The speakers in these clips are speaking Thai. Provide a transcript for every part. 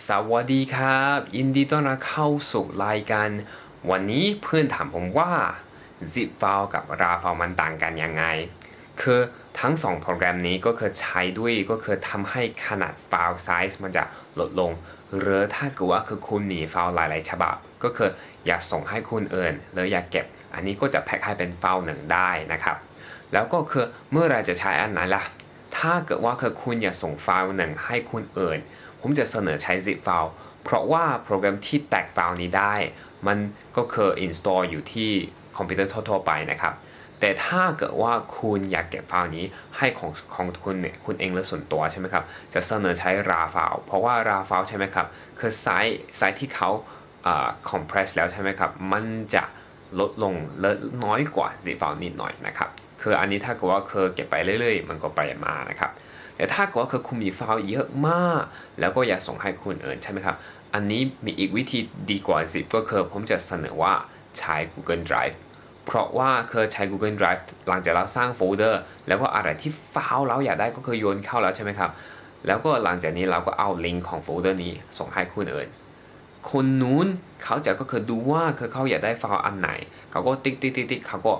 สวัสดีครับยินดีต้อนรับเข้าสู่รายการ วันนี้เพื่อนถามผมว่า zip file กับ raw file มันต่างกันยังไง คือทั้งสองโปรแกรมนี้ก็คือใช้ด้วยก็คือทำให้ขนาดไฟล์ไซส์มันจะลดลง หรือถ้าเกิดว่าคือคุณมีไฟล์หลาย ๆ ฉบับ ก็คืออยากส่งให้คุณเอิญหรืออยากเก็บ อันนี้ก็จะแพ็คให้เป็นไฟล์หนึ่งได้นะครับ แล้วก็คือเมื่อไรจะใช้อันไหนล่ะ ถ้าเกิดว่าคือคุณอยากส่งไฟล์หนึ่งให้คุณเอิญ ผมจะเสนอใช้ zip file เพราะว่าโปรแกรมที่แตกไฟล์นี้ได้ มันก็คือ install อยู่ที่คอมพิวเตอร์ทั่วๆไปนะครับ แต่ถ้าเกิดว่าคุณอยากเก็บไฟล์นี้ให้ของของคุณเนี่ยคุณเองและส่วนตัวใช่ไหมครับ จะเสนอใช้ raw file เพราะว่า raw file ใช่ไหมครับ คือไซส์ไซส์ที่เขาอ่า compress แล้วใช่ไหมครับ มันจะลดลงเลดน้อยกว่า zip file นิดหน่อยนะครับ คืออันนี้ถ้าเกิดว่าเคยเก็บไปเรื่อยๆ มันก็ไปมานะครับแต่ถ้าเกิดว่าคือคุณมีไฟล์เยอะมาก แล้วก็อยากส่งให้คุณเอิญใช่ไหมครับอันนี้มีอีกวิธีดีกว่าสิก็คือผมจะเสนอว่าใช้ Google Drive เพราะว่าเคยใช้ Google Drive หลังจากเราสร้างโฟลเดอร์ แล้วก็อะไรที่ไฟล์เราอยากได้ก็คือโยนเข้าแล้วใช่ไหมครับ แล้วก็หลังจากนี้เราก็เอาลิงก์ของโฟลเดอร์นี้ส่งให้คุณเอิญคนนู้นเขาจะก็คือดูว่าคือเขาอยากได้ไฟล์อันไหน เขาก็ติ๊กติ๊กติ๊กติ๊กเขาก็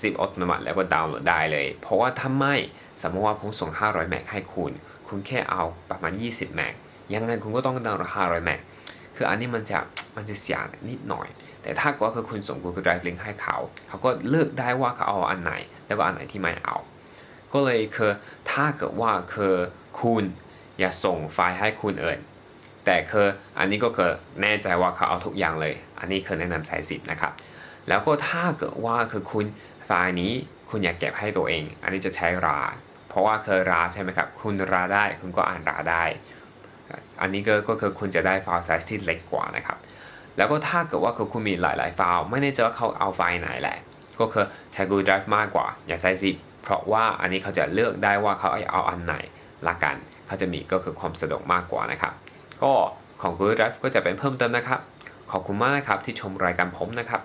ซิปอัตโนมัติแล้วก็ดาวน์โหลดได้เลย เพราะว่าถ้าไม่สมมติว่าผมส่ง 500 แมกให้คุณ คุณแค่เอาประมาณ 20 แมกยังไงคุณก็ต้องดาวน์โหลด 500 แมกคืออันนี้มันจะมันจะเสียนิดหน่อย แต่ถ้าก็คือคุณส่ง Google Drive ลิงก์ให้เขา เขาก็เลือกได้ว่าเขาเอาอันไหน แล้วก็อันไหนที่ไม่เอา ก็เลยคือถ้าเกิดว่าคือคุณอยากส่งไฟล์ให้คุณเอิญแต่คืออันนี้ก็คือแน่ใจว่าเขาเอาทุกอย่างเลย อันนี้คือแนะนำใช้สิบนะครับ แล้วก็ถ้าเกิดว่าคือคุณ ไฟล์นี้คุณอยากเก็บให้ตัวเอง อันนี้จะใช้รา เพราะว่าเคือราใช่ไหมครับ คุณราได้คุณก็อ่านราได้ อันนี้ก็ก็คือคุณจะได้ไฟล์ไซส์ที่เล็กกว่านะครับ แล้วก็ถ้าเกิดว่าคุณมีหลาย ๆ ไฟล์ ไม่แน่ใจว่าเขาเอาไฟล์ไหนแหละ ก็คือใช้ Google Drive มากกว่า อย่าใช้ zip เพราะว่าอันนี้เขาจะเลือกได้ว่าเขาเอาอันไหนละกัน เขาจะมีก็คือความสะดวกมากกว่านะครับ ก็ของ Google Drive ก็จะเป็นเพิ่มเติมนะครับ ขอบคุณมากนะครับที่ชมรายการผมนะครับ